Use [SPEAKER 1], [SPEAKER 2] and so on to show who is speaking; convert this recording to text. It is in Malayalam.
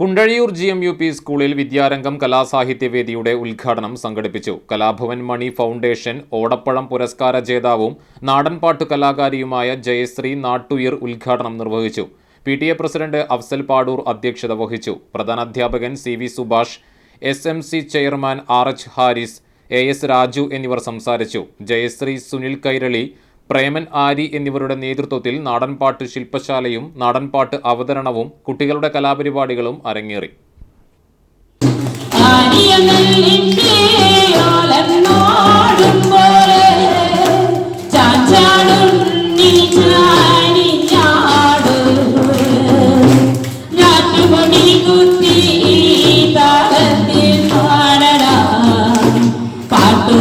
[SPEAKER 1] Kundazhiyur G M U P സ്കൂളിൽ വിദ്യാരംഗം കലാസാഹിത്യവേദിയുടെ ഉദ്ഘാടനം സംഘടിപ്പിച്ചു. കലാഭവൻ മണി ഫൗണ്ടേഷൻ ഓടപ്പഴം പുരസ്കാര ജേതാവും നാടൻപാട്ട് കലാകാരിയുമായ ജയശ്രീ നാട്ടുയർ ഉദ്ഘാടനം നിർവഹിച്ചു. P T A president Afsal Padur അധ്യക്ഷത വഹിച്ചു. പ്രധാനാധ്യാപകൻ C V Subhash S M C chairman R H Haris A S Raju എന്നിവർ സംസാരിച്ചു. ജയശ്രീ സുനിൽ കൈരളി പ്രേമൻ ആരി എന്നിവരുടെ നേതൃത്വത്തിൽ നാടൻപാട്ട് ശില്പശാലയും നാടൻപാട്ട് അവതരണവും കുട്ടികളുടെ കലാപരിപാടികളും അരങ്ങേറി.
[SPEAKER 2] പാട്ടു